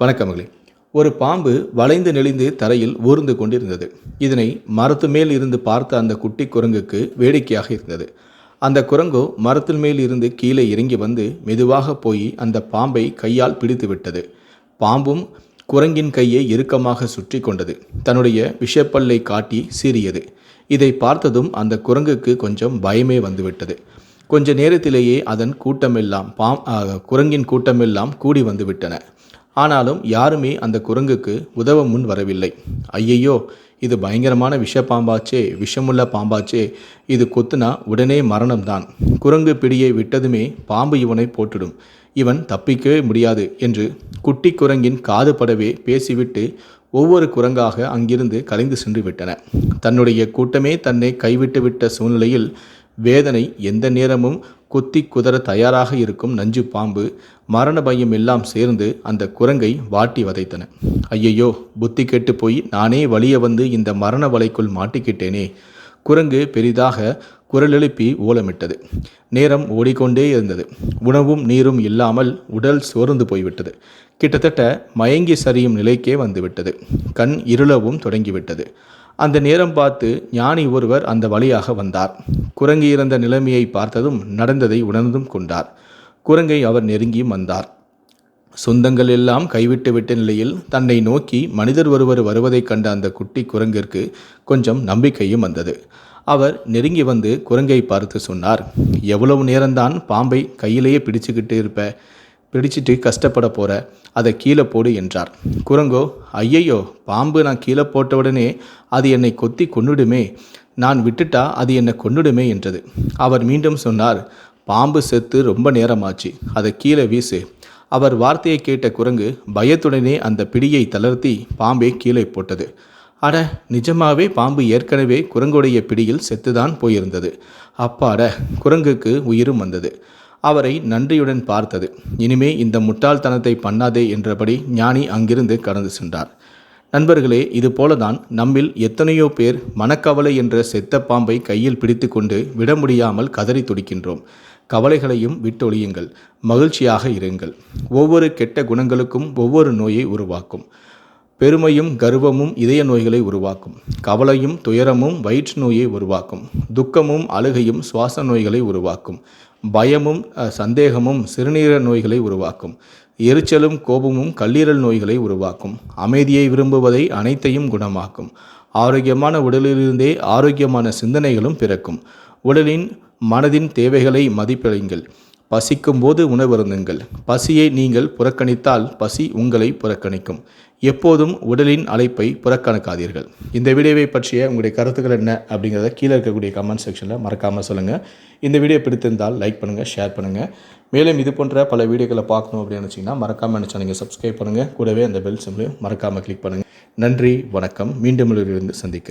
வணக்கமகளே ஒரு பாம்பு வளைந்து நெளிந்து தரையில் ஊர்ந்து கொண்டிருந்தது. இதனை மரத்து மேல் இருந்து பார்த்த அந்த குட்டி குரங்குக்கு வேடிக்கையாக இருந்தது. அந்த குரங்கோ மரத்தின் மேல் இருந்து கீழே இறங்கி வந்து மெதுவாக போய் அந்த பாம்பை கையால் பிடித்து விட்டது. பாம்பும் குரங்கின் கையை இறுக்கமாக சுற்றி கொண்டது. தன்னுடைய விஷப்பல்லை காட்டி சீறியது. இதை பார்த்ததும் அந்த குரங்குக்கு கொஞ்சம் பயமே வந்துவிட்டது. கொஞ்ச நேரத்திலேயே அதன் கூட்டமெல்லாம் பாம் குரங்கின் கூட்டமெல்லாம் கூடி வந்துவிட்டன. ஆனாலும் யாருமே அந்த குரங்குக்கு உதவ முன் வரவில்லை. ஐயையோ இது பயங்கரமான விஷ பாம்பாச்சே விஷமுள்ள பாம்பாச்சே இது கொத்துனா உடனே மரணம்தான். குரங்கு பிடியை விட்டதுமே பாம்பு இவனை போட்டுடும். இவன் தப்பிக்கவே முடியாது என்று குட்டி குரங்கின் காது படவே பேசிவிட்டு ஒவ்வொரு குரங்காக அங்கிருந்து கலைந்து சென்று விட்டன. தன்னுடைய கூட்டமே தன்னை கைவிட்டுவிட்ட சூழ்நிலையில் வேதனை எந்த நேரமும் குத்தி குதற தயாராக இருக்கும் நஞ்சு பாம்பு மரண பயம் எல்லாம் சேர்ந்து அந்த குரங்கை வாட்டி வதைத்தன. ஐயையோ புத்தி கெட்டு போய் நானே வழிய வந்து இந்த மரண வலைக்குள் மாட்டிக்கிட்டேனே. குரங்கு பெரிதாக குரலெழுப்பி ஓலமிட்டது. நேரம் ஓடிக்கொண்டே இருந்தது. உணவும் நீரும் இல்லாமல் உடல் சோர்ந்து போய்விட்டது. கிட்டத்தட்ட மயங்கி சரியும் நிலைக்கே வந்துவிட்டது. கண் இருளவும் தொடங்கிவிட்டது. அந்த நேரம் பார்த்து ஞானி ஒருவர் அந்த வழியாக வந்தார். குரங்கு இறந்த நிலைமையை பார்த்ததும் நடந்ததை உணர்ந்தும் கொண்டார். குரங்கை அவர் நெருங்கியும் வந்தார். சொந்தங்கள் எல்லாம் கைவிட்டு விட்ட நிலையில் தன்னை நோக்கி மனிதர் ஒருவர் வருவதைக் கண்ட அந்த குட்டி குரங்கிற்கு கொஞ்சம் நம்பிக்கையும் வந்தது. அவர் நெருங்கி வந்து குரங்கை பார்த்து சொன்னார் எவ்வளவு நேரம்தான் பாம்பை கையிலேயே பிடிச்சுக்கிட்டு இருப்ப? பிடிச்சிட்டு கஷ்டப்பட போற அதை கீழே போடு என்றார். குரங்கோ ஐயையோ பாம்பு நான் கீழே போட்ட உடனே அது என்னை கொத்தி கொன்னுடுமே நான் விட்டுட்டா அது என்னை கொன்னுடுமே என்றது. அவர் மீண்டும் சொன்னார் பாம்பு செத்து ரொம்ப நேரமாச்சு அதை கீழே வீசு. அவர் வார்த்தையை கேட்ட குரங்கு பயத்துடனே அந்த பிடியை தளர்த்தி பாம்பை கீழே போட்டது. அட நிஜமாவே பாம்பு ஏற்கனவே குரங்குடைய பிடியில் செத்துதான் போயிருந்தது. அப்பாட குரங்குக்கு உயிரும் வந்தது. அவரை நன்றியுடன் பார்த்தது. இனிமே இந்த முட்டாள்தனத்தை பண்ணாதே என்றபடி ஞானி அங்கிருந்து கடந்து சென்றார். நண்பர்களே இது போலதான் நம்மில் எத்தனையோ பேர் மனக்கவலை என்ற செத்த பாம்பை கையில் பிடித்துக்கொண்டு விட முடியாமல் கதறி துடிக்கின்றோம். கவலைகளையும் விட்டொழியுங்கள். மகிழ்ச்சியாக இருங்கள். ஒவ்வொரு கெட்ட குணங்களுக்கும் ஒவ்வொரு நோயை உருவாக்கும். பெருமையும் கர்வமும் இதய நோய்களை உருவாக்கும். கவலையும் துயரமும் வயிற்று நோயை உருவாக்கும். துக்கமும் அழுகையும் சுவாச நோய்களை உருவாக்கும். பயமும் சந்தேகமும் சிறுநீரல் நோய்களை உருவாக்கும். எரிச்சலும் கோபமும் கல்லீரல் நோய்களை உருவாக்கும். அமைதியை விரும்புவதை அனைத்தையும் குணமாக்கும். ஆரோக்கியமான உடலிலிருந்தே ஆரோக்கியமான சிந்தனைகளும் பிறக்கும். உடலின் மனதின் தேவைகளை மதிப்பிடுங்கள் பசிக்கும் போது உணவருந்துங்கள். பசியை நீங்கள் புறக்கணித்தால் பசி உங்களை புறக்கணிக்கும். எப்போதும் உடலின் அழைப்பை புறக்கணக்காதீர்கள். இந்த வீடியோவை பற்றிய உங்களுடைய கருத்துக்கள் என்ன அப்படிங்கிறத கீழே இருக்கக்கூடிய கமெண்ட் செக்ஷனில் மறக்காமல் சொல்லுங்கள் இந்த வீடியோ பிடித்திருந்தால் லைக் பண்ணுங்கள் ஷேர் பண்ணுங்கள் மேலும் இது போன்ற பல வீடியோக்களை பார்க்கணும் அப்படின்னு நினச்சிங்கன்னா மறக்காமல் நினச்சா நீங்கள் சப்ஸ்கிரைப் பண்ணுங்கள் கூடவே அந்த பெல் சிம்லையும் மறக்காமல் கிளிக் பண்ணுங்கள் நன்றி வணக்கம். மீண்டும் இருந்து சந்திக்கிறேன்.